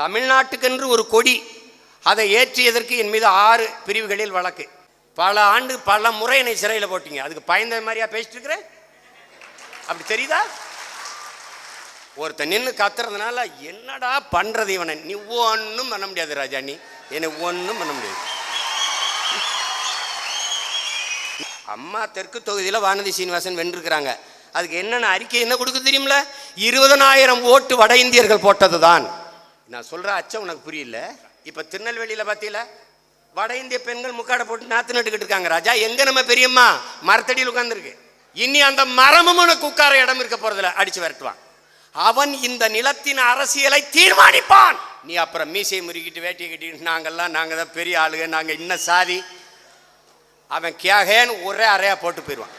தமிழ்நாட்டுக்கென்று ஒரு கொடி. அதை ஏற்றியதற்கு என் மீது ஆறு பிரிவுகளில் வழக்கு. பல ஆண்டு பல முறை என்னை சிறையில் போட்டீங்க. அதுக்கு பயந்த மாதிரியா பேசிட்டு இருக்கிறேன் அப்படி தெரியுதா? ஒருத்தன் நின்று கத்துறதுனால என்னடா பண்றது இவனை? நீ ஒன்றும் பண்ண முடியாது ராஜா நீ என்னை ஒன்றும் பண்ண முடியாது. அம்மா தெற்கு தொகுதியில் வானதி சீனிவாசன் வென்றிருக்கிறாங்க. அதுக்கு என்னென்ன அறிக்கை என்ன கொடுக்க தெரியுமில இருபதனாயிரம் ஓட்டு வட இந்தியர்கள் போட்டது தான் நான் சொல்கிற அச்சம் உனக்கு புரியல. இப்போ திருநெல்வேலியில் பாத்தீங்களா? வட இந்திய பெண்கள் முக்காடை போட்டு நாத்து நட்டுக்கிட்டு இருக்காங்க ராஜா. எங்கே நம்ம பெரியம்மா? மரத்தடியில் உட்காந்துருக்கு இனி அந்த மரமும் உனக்கு உட்கார இடம் இருக்க போகிறதில்ல அடித்து விரட்டுவான். அவன் இந்த நிலத்தின் அரசியலை தீர்மானிப்பான். நீ அப்புறம் மீசையை முறுக்கிட்டு வேட்டியை கட்டிட்டு நாங்கெல்லாம் நாங்கள் தான் பெரிய ஆளுங்க நாங்கள் இன்ன சாதி. அவன் கேகேன்னு ஒரே அறையாக போட்டு போயிடுவான்.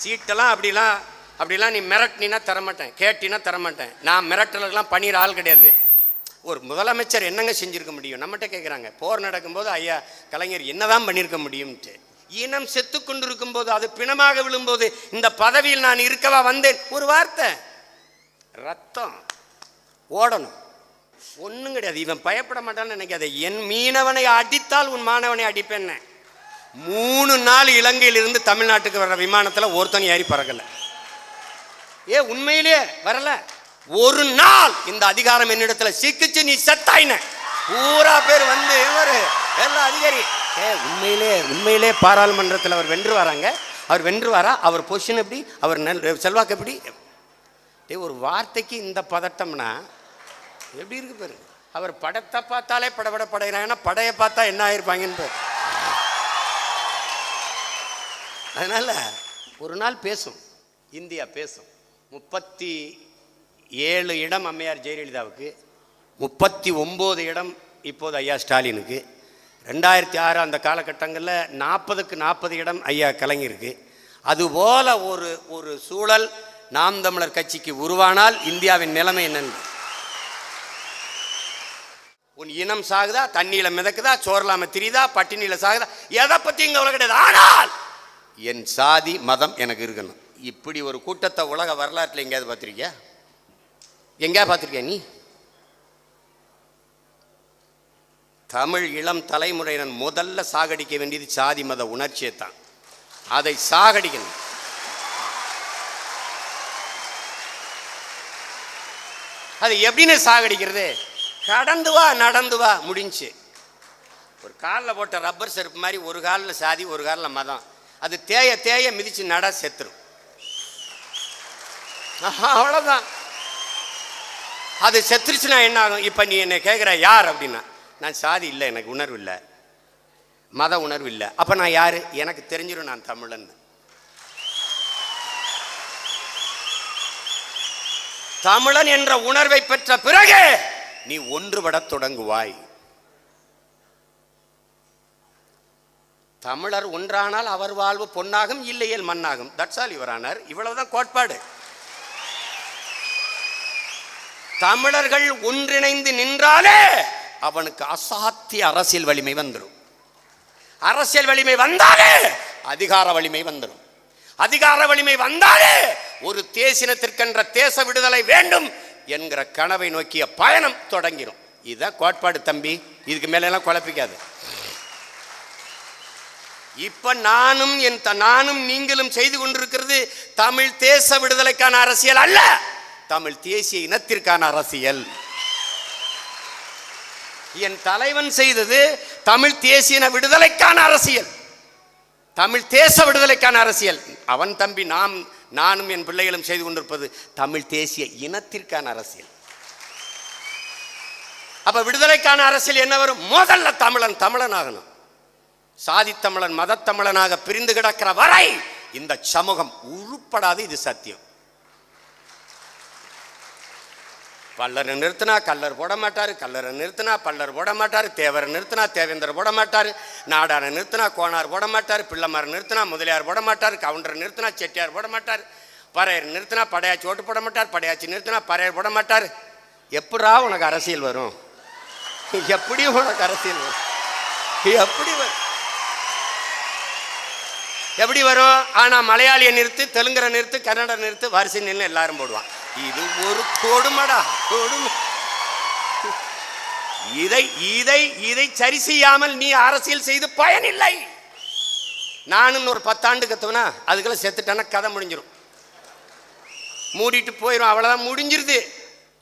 சீட்டெல்லாம் அப்படிலாம் அப்படிலாம் நீ மிரட்டினா தரமாட்டேன் கேட்டினா தரமாட்டேன். நான் மிரட்டலுக்கெல்லாம் பண்ணிடுற ஆள் கிடையாது. ஒரு முதலமைச்சர் என்னங்க செஞ்சுருக்க முடியும்? நம்மகிட்ட கேட்குறாங்க போர் நடக்கும்போது ஐயா கலைஞர் என்னதான் பண்ணியிருக்க முடியும்ட்டு? இனம் செத்து கொண்டிருக்கும்போது அது பிணமாக விழும்போது இந்த பதவியில் நான் இருக்கவா வந்தேன்? ஒரு வார்த்தை. ரத்தம். ஓடணும். ஒன்றும் கிடையாது. இவன் பயப்பட மாட்டான்னு நினைக்காத. என் மீனவனை அடித்தால் உன் மாணவனை அடிப்பேன் மூணு நாள் இலங்கையிலிருந்து தமிழ்நாட்டுக்கு வர்ற விமானத்தில் ஒருத்தன் ஏறி பறக்கலை. ஏ உண்மையிலே வரல. ஒரு நாள் இந்த அதிகாரம் என்னிடத்துல சிக்கிச்சு நீ செத்தாயின. பூரா பேர் வந்து இவர் எல்லா அதிகாரி. ஏ உண்மையிலே உண்மையிலே பாராளுமன்றத்தில் அவர் வென்று வராங்க அவர் வென்று வரா அவர் பொசிஷன் எப்படி? அவர் நல் செல்வாக்கு எப்படி? டே ஒரு வார்த்தைக்கு இந்த பதட்டம்னா எப்படி இருக்கு பாரு? அவர் படத்தை பார்த்தாலே படபட படைகிறாங்கன்னா படையை பார்த்தா என்ன ஆயிருப்பாங்கன்னு அதனால ஒரு நாள் பேசும். இந்தியா பேசும். முப்பத்தி ஏழு இடம் அம்மையார் ஜெயலலிதாவுக்கு முப்பத்தி ஒம்பது இடம் இப்போது ஐயா ஸ்டாலினுக்கு ரெண்டாயிரத்தி ஆறு அந்த காலகட்டங்களில் நாற்பதுக்கு நாற்பது இடம் ஐயா கலைஞருக்கு. அதுபோல் ஒரு ஒரு சூழல் நாம் தமிழர் கட்சிக்கு உருவானால் இந்தியாவின் நிலைமை என்னன்னு. உன் இனம் சாகுதா தண்ணியில் மிதக்குதா சோர்லாம திரியுதா பட்டினியில் சாகுதா எதை பற்றி இங்கே உலக கிடையாது. ஆனால் என் சாதி மதம் எனக்கு இருக்கணும். இப்படி ஒரு கூட்டத்தை உலக வரலாற்றில் எங்கேயாவது பார்த்துருக்கியா? எங்கேயா பார்த்துருக்கியா நீ? தமிழ் இளம் தலைமுறையினர் முதல்ல சாகடிக்க வேண்டியது சாதி மத உணர்ச்சியை தான். அதை சாகடிக்கணும். அது எப்படின்னு சாகடிக்கிறது? கடந்து வா நடந்து வா முடிஞ்சு. ஒரு காலில் போட்ட ரப்பர் செருப்பு மாதிரி ஒரு காலில் சாதி ஒரு காலில் மதம். அது தேய தேய மிதிச்சு நட செத்துரும். அவ்வளோதான் அது செத்துருச்சுன்னா என்ன ஆகும் இப்போ நீ என்னை கேட்குற யார் அப்படின்னா? நான் சாதி இல்லை எனக்கு உணர்வு இல்லை. மத உணர்வு இல்லை. அப்போ நான் யார்? எனக்கு தெரிஞ்சிடும் நான் தமிழன் தமிழன் என்ற உணர்வை பெற்ற பிறகு நீ ஒன்றுபடத் தொடங்குவாய். தமிழர் ஒன்றானால் அவர் வாழ்வு பொன்னாகும் இல்லையேல் மண்ணாகும். தட்ஸ் ஆல் இவரானார் இவ்வளவுதான் கோட்பாடு. தமிழர்கள் ஒன்றிணைந்து நின்றாலே அவனுக்கு அசாத்திய அரசியல் வலிமை வந்துடும் அரசியல் வலிமை வந்தாலே அதிகார வலிமை வந்துடும் அதிகார வலிமை வந்தாலே ஒரு தேசினத்திற்கென்ற தேச விடுதலை வேண்டும் என்கிற கனவை நோக்கிய பயணம் தொடங்கிடும் இதுதான் கோட்பாடு தம்பி இதுக்கு மேலெல்லாம் குழப்பிக்காது. இப்ப நானும் என் த- நானும் நீங்களும் செய்து கொண்டிருக்கிறது தமிழ் தேச விடுதலைக்கான அரசியல் அல்ல. தமிழ் தேசிய இனத்திற்கான அரசியல். என் தலைவன் செய்தது தமிழ் தேசிய இன விடுதலைக்கான அரசியல். தமிழ் தேச விடுதலைக்கான அரசியல். அவன் தம்பி நாம் நானும் என் பிள்ளைகளும் செய்து கொண்டிருப்பது தமிழ் தேசிய இனத்திற்கான அரசியல். அப்ப விடுதலைக்கான அரசியல் என்ன வரும்? முதல்ல தமிழன் தமிழன் ஆகணும் சாதித்தமிழன் மதத்தமிழனாக பிரிந்து கிடக்கிற வரை இந்த சமூகம் உருப்படாது இது சத்தியம். பல்லரை நிறுத்தினா கல்லர் போட மாட்டார் கல்லரை நிறுத்தினா பல்லர் போட மாட்டார் தேவரை நிறுத்தினா தேவேந்தர் போட மாட்டார் நாடாரை நிறுத்தினா கோனார் போட மாட்டார் பிள்ளைமாரை நிறுத்தினா முதலியார் போட மாட்டார் கவுண்டர் நிறுத்தினா செட்டியார் போட மாட்டார் பறையர் நிறுத்தினா படையாச்சி ஓட்டு போட மாட்டார் படையாச்சி நிறுத்தினா பறையர் போட மாட்டார். எப்படா உனக்கு அரசியல் வரும்? எப்படி உனக்கு அரசியல் வரும்? எப்படி வரும்? எப்படி வரும்? ஆனால் மலையாளியை நிறுத்து தெலுங்கரை நிறுத்து கன்னட நிறுத்து வரிசை நின்று எல்லாரும் போடுவான். இது ஒரு கொடுமடா கொடுமை. இதை இதை இதை சரி செய்யாமல் நீ அரசியல் செய்து பயனில்லை. நானும் ஒரு பத்தாண்டு கத்துவனா அதுக்கெல்லாம் செத்துட்டேன்னா கதை முடிஞ்சிடும் மூடிட்டு போயிடும் அவ்வளோதான் முடிஞ்சிருது.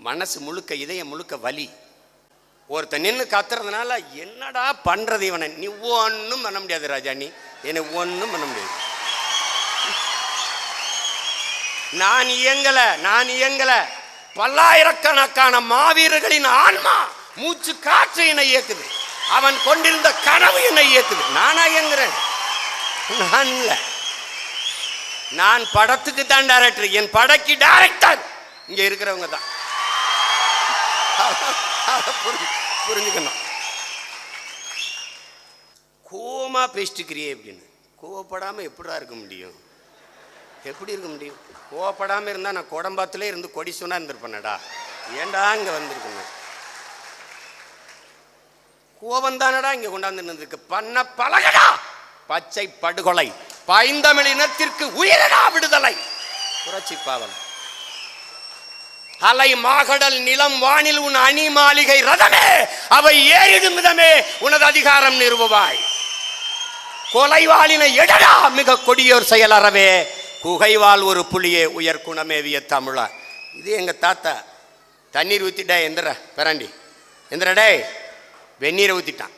மனசு முழுக்க இதயம் முழுக்க வலி. ஒருத்தன் நின்று கத்துறதுனால என்னடா பண்ணுறது இவனை? நீ ஒன்றும் பண்ண முடியாது ராஜா நீ. என்னை ஒன்றும் பண்ண முடியாது. நான் இயங்கல நான் இயங்கல. பல்லாயிரக்கணக்கான மாவீரர்களின் ஆன்மா மூச்சு காற்று என்னை இயக்குது. அவன் கொண்டிருந்த கனவு என்னை இயக்குது. நானா இயங்குறேன்? நான் இல்லை. நான் படத்துக்கு தான் டைரக்டர் என் படக்கு டைரக்டர் இங்க இருக்கிறவங்க தான். புரிஞ்சுக்கணும். கோமா பேசிட்டுக்கிறியே அப்படின்னு. கோவப்படாமல் எப்படா இருக்க முடியும்? எப்படி இருக்க முடியும்? கோவப்படாமல் இருந்தால் நான் குடம்பாத்திலே இருந்து கொடி சொன்னா இருந்திருப்பேனடா. ஏன்டா இங்கே வந்திருக்கேன் கோபம் தானடா இங்கே கொண்டாந்து நின்றுக்கு பண்ண பழகடா! பச்சை படுகொலை. பைந்தமிழ் இனத்திற்கு உயிரடா விடுதலை. புரட்சி பாவல் அலை மாகடல் நிலம் வானில் உன் அணி மாளிகை ரதமே. அவை ஏறிடும் விதமே. உனது அதிகாரம் நிறுவுவாய். கொலைவாளினை எடடா மிக கொடியோர் செயலறவே. அறவே குகைவால் ஒரு புலியே உயர் குணமேவிய தமிழா. இது எங்கள் தாத்தா. தண்ணீர் ஊற்றிட்டா எந்திர பெராண்டி. எந்திரடே வெந்நீரை ஊற்றிட்டான்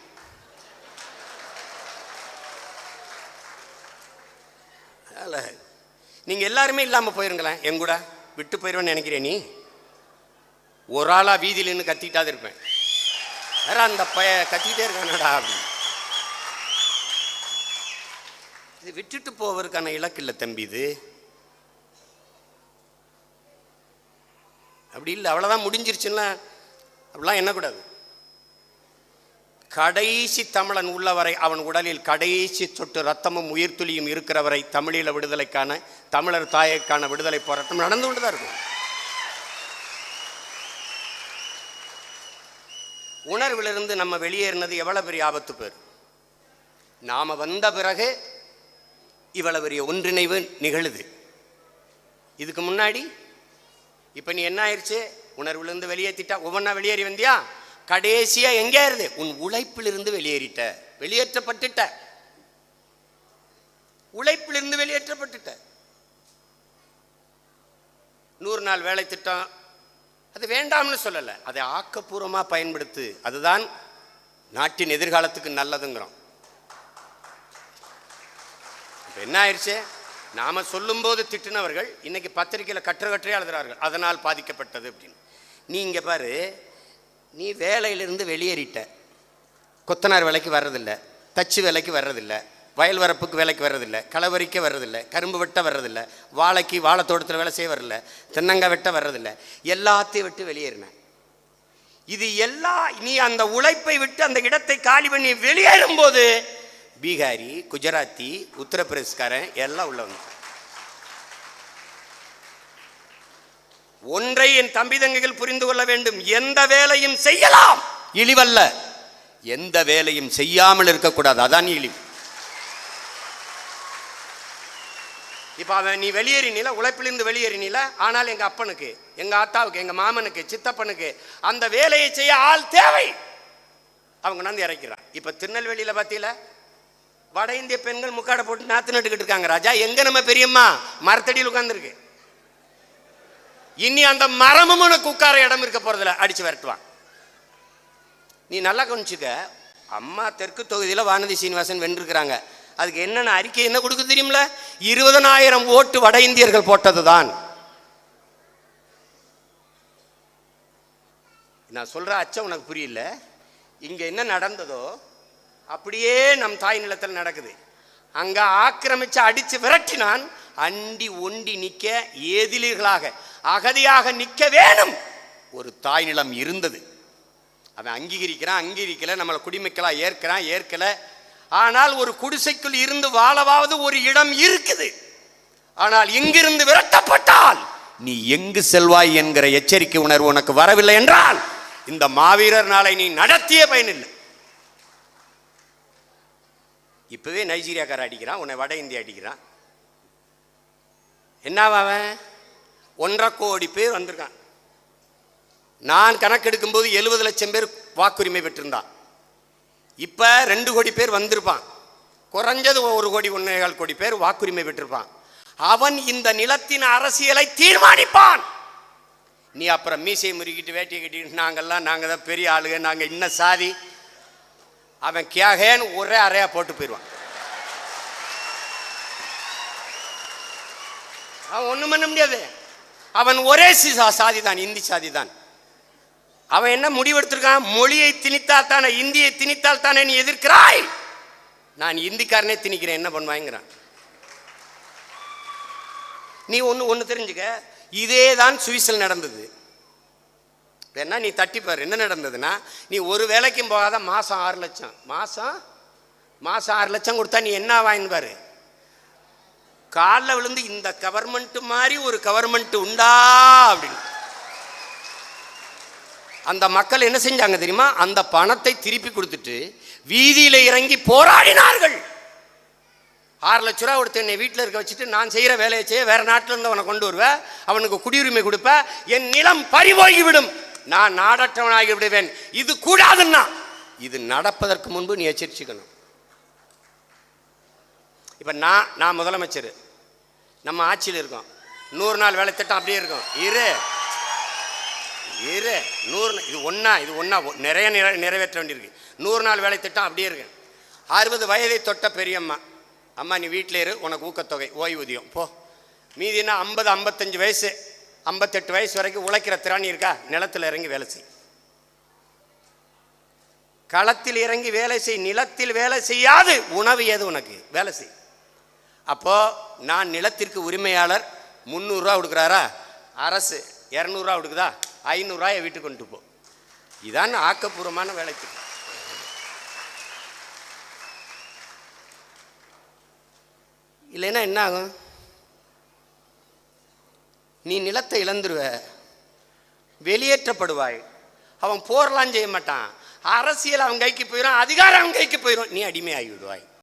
அதனால நீங்கள் எல்லாருமே இல்லாமல் போயிருங்களேன். எங்கூட விட்டு போயிடுவேன்னு நினைக்கிறேன் நீ. ஒரு ஆளாக வீதியில் நின்று கத்திக்கிட்டாது இருப்பேன். வேற அந்த பய கத்திக்கிட்டே இருக்கானடா அப்படின்னு. இது விட்டுட்டு போவதற்கான இலக்கு இல்லை தம்பி இது. அப்படி இல்லை அவ்வளோதான் முடிஞ்சிருச்சுன்னா அப்படிலாம் எண்ணக்கூடாது. கடைசி தமிழன் உள்ளவரை அவன் உடலில் கடைசி சொட்டு ரத்தமும் உயிர்த்துளியும் இருக்கிறவரை தமிழீழ விடுதலைக்கான தமிழர் தாயக்கான விடுதலை போராட்டம் நடந்து கொண்டு தான் இருக்கும். உணர்விலிருந்து நம்ம வெளியேறினது எவ்வளவு பெரிய ஆபத்து பேர். நாம வந்த பிறகு இவ்வளவு பெரிய ஒன்றிணைவு நிகழுது. இதுக்கு முன்னாடி இப்போ நீ என்ன ஆயிடுச்சு உணர்விலிருந்து வெளியேற்றிட்டா ஒவ்வொன்றா வெளியேறி வந்தியா? கடைசியாக எங்கே இருது உன் உழைப்பிலிருந்து வெளியேறிட்ட. வெளியேற்றப்பட்டுட்ட. உழைப்பிலிருந்து வெளியேற்றப்பட்டுட்ட. நூறு நாள் வேலை திட்டம். அது வேண்டாம்னு சொல்லலை. அதை ஆக்கப்பூர்வமாக பயன்படுத்து. அதுதான் நாட்டின் எதிர்காலத்துக்கு நல்லதுங்கிறோம். இப்போ என்ன ஆயிடுச்சு நாம் சொல்லும்போது திட்டினவர்கள் இன்றைக்கி பத்திரிக்கையில் கற்று கற்றே எழுதுறார்கள். அதனால் பாதிக்கப்பட்டது அப்படின்னு. நீ இங்கே பாரு. நீ வேலையிலிருந்து வெளியேறிட்ட. கொத்தனார் வேலைக்கு வர்றதில்ல. தச்சு வேலைக்கு வர்றதில்ல. வயல் வரப்புக்கு வேலைக்கு வர்றதில்ல. களவரிக்க வர்றதில்ல. கரும்பு வெட்ட வர்றதில்ல. வாழைக்கு வாழைத்தோட்டத்தில் வேலை செய்ய வரல. தென்னங்காய் வெட்ட வர்றதில்ல. எல்லாத்தையும் விட்டு வெளியேறினேன் இது எல்லா நீ அந்த உழைப்பை விட்டு அந்த இடத்தை காலி பண்ணி வெளியேறும் போது பீகாரி குஜராத்தி உத்தரப்பிரதேஷ்காரன் எல்லாம் உள்ள வந்து ஒன்றை என் தம்பி தங்கைகள் புரிந்து கொள்ள வேண்டும். எந்த வேலையும் செய்யலாம். இழிவல்ல. எந்த வேலையும் செய்யாமல் இருக்கக்கூடாது. அதான் இழிவு. இப்போ அவன் நீ வெளியேறினில உழைப்பிலிருந்து வெளியேறினில ஆனால் எங்க அப்பனுக்கு எங்க ஆத்தாவுக்கு எங்க மாமனுக்கு சித்தப்பனுக்கு அந்த வேலையை செய்ய ஆள் தேவை. அவங்க கொண்டாந்து இறக்கிறான். இப்போ திருநெல்வேலியில பார்த்தீங்களா வட இந்திய பெண்கள் முக்காடை போட்டு நாத்து நட்டுக்கிட்டு இருக்காங்க ராஜா. எங்க நம்ம பெரியம்மா? மரத்தடியில் உட்கார்ந்துருக்கு. இனி அந்த மரமும் உனக்கு உட்கார இடம் இருக்க போறதில்ல. அடிச்சு விரட்டுவான். நீ நல்லா கவனிச்சுக்க. அம்மா தெற்கு தொகுதியில் வானதி சீனிவாசன் வென்றிருக்கிறாங்க. அதுக்கு என்னென்ன அறிக்கை என்ன கொடுக்க தெரியுமில்ல? இருபதனாயிரம் ஓட்டு வட இந்தியர்கள் போட்டது தான் நான் சொல்கிற அச்சம் உனக்கு புரியல. இங்கே என்ன நடந்ததோ அப்படியே நம் தாய் நிலத்தில் நடக்குது. அங்க ஆக்கிரமிச்சு அடிச்சு விரட்டினான் அண்டி ஒண்டி நிக்க ஏதிலிகளாக அகதியாக நிக்க வேணும். ஒரு தாய் நிலம் இருந்தது. அவன் அங்கீகரிக்கிறான் அங்கீகரிக்கல நம்மளை குடிமக்களா ஏற்கிறான் ஏற்கல. ஆனால் ஒரு குடிசைக்குள் இருந்து வாழவாவது ஒரு இடம் இருக்குது. ஆனால் இங்கிருந்து விரட்டப்பட்டால் நீ எங்கு செல்வாய் என்கிற எச்சரிக்கை உணர்வு உனக்கு வரவில்லை என்றால் இந்த மாவீரர் நாளை நீ நடத்திய பயனில்லை. இப்பவே நைஜீரியாக்கார அடிக்கிறான் உன்னை வட இந்தியா அடிக்கிறான். என்னவாவன் ஒன்றரை கோடி பேர் வந்திருக்கான். நான் கணக்கெடுக்கும்போது எழுபது லட்சம் பேர் வாக்குரிமை பெற்றிருந்தான் இப்போ ரெண்டு கோடி பேர் வந்திருப்பான். குறைஞ்சது ஒரு கோடி ஒன்றேகால் கோடி பேர் வாக்குரிமை பெற்றிருப்பான். அவன் இந்த நிலத்தின் அரசியலை தீர்மானிப்பான். நீ அப்புறம் மீசையை முறுக்கிட்டு வேட்டியை கட்டிட்டு நாங்கள்லாம் நாங்கள் தான் பெரிய ஆளுங்க நாங்கள் இன்ன சாதி. அவன் கியாகேன்னு ஒரே அறையாக போட்டு போயிடுவான். அவன் ஒன்றும் பண்ண முடியாது. அவன் ஒரே சி- சாதி தான் இந்தி சாதி தான் அவன் என்ன முடிவெடுத்திருக்கான்? மொழியை திணித்தால் தானே இந்தியை திணித்தால் தானே நீ எதிர்க்கிறாய்? நான் இந்திக்காரனே திணிக்கிறேன் என்ன பண்ணுவாங்கிறான் நீ ஒன்று ஒன்று தெரிஞ்சுக்க. இதே தான் சுவிஸில் நடந்தது. வேணா நீ தட்டிப்பார் என்ன நடந்ததுன்னா நீ ஒரு வேலைக்கும் போகாத மாதம் ஆறு லட்சம். மாதம் மாதம் ஆறு லட்சம் கொடுத்தா நீ என்ன வாங்கின்னு பாரு. காலில் விழுந்து இந்த கவர்மெண்ட்டு மாதிரி ஒரு கவர்மெண்ட் உண்டா அப்படின்னு. அந்த மக்கள் என்ன செஞ்சாங்க தெரியுமா? அந்த பணத்தை திருப்பி கொடுத்துட்டு வீதியில் இறங்கி போராடினார்கள். ஆறு லட்ச ரூபா கொடுத்து என்னை வீட்டில் இருக்க வச்சுட்டு நான் செய்கிற வேலையை செய்ய வேறு நாட்டிலேருந்து அவனை கொண்டு வருவேன் அவனுக்கு குடியுரிமை கொடுப்பேன் என் நிலம் பறிபோகி விடும் நான் நாடற்றவனாகி விடுவேன். இது கூடாதுன்னா. இது நடப்பதற்கு முன்பு நீ எச்சரிச்சுக்கணும். இப்போ நான் நான் முதலமைச்சர். நம்ம ஆட்சியில் இருக்கோம். நூறு நாள் வேலை திட்டம் அப்படியே இருக்கும். இரு. இரு. நூறு இது ஒன்றா இது ஒன்றா நிறைய நிறை நிறைவேற்ற வேண்டியிருக்கு. நூறு நாள் வேலை திட்டம் அப்படியே இருக்கு. அறுபது வயதை தொட்ட பெரியம்மா. அம்மா நீ வீட்டில் இரு. உனக்கு ஊக்கத்தொகை ஓய்வூதியம். போ. மீதினா ஐம்பது ஐம்பத்தஞ்சு வயசு. ஐம்பத்தெட்டு வயசு வரைக்கும் உழைக்கிற திறன் இருக்கா? நிலத்தில் இறங்கி வேலை செய். களத்தில் இறங்கி வேலை செய் நிலத்தில் வேலை செய்யாது. உணவு ஏது உனக்கு? வேலை செய். அப்போ நான் நிலத்திற்கு உரிமையாளர் முந்நூறுரூவா கொடுக்குறாரா? அரசு இரநூறுவா கொடுக்குதா? ஐநூறுரூவாயை வீட்டுக்கு கொண்டு போ. இதான் ஆக்கப்பூர்வமான வேலைக்கு இல்லைன்னா என்ன ஆகும்? நீ நிலத்தை இழந்துருவ. வெளியேற்றப்படுவாய். அவன் போர்லாம் செய்ய மாட்டான். அரசியல் அவன் கைக்கு போயிடும் அதிகாரம் அவன் கைக்கு போயிடும் நீ அடிமையாகி விடுவாய்.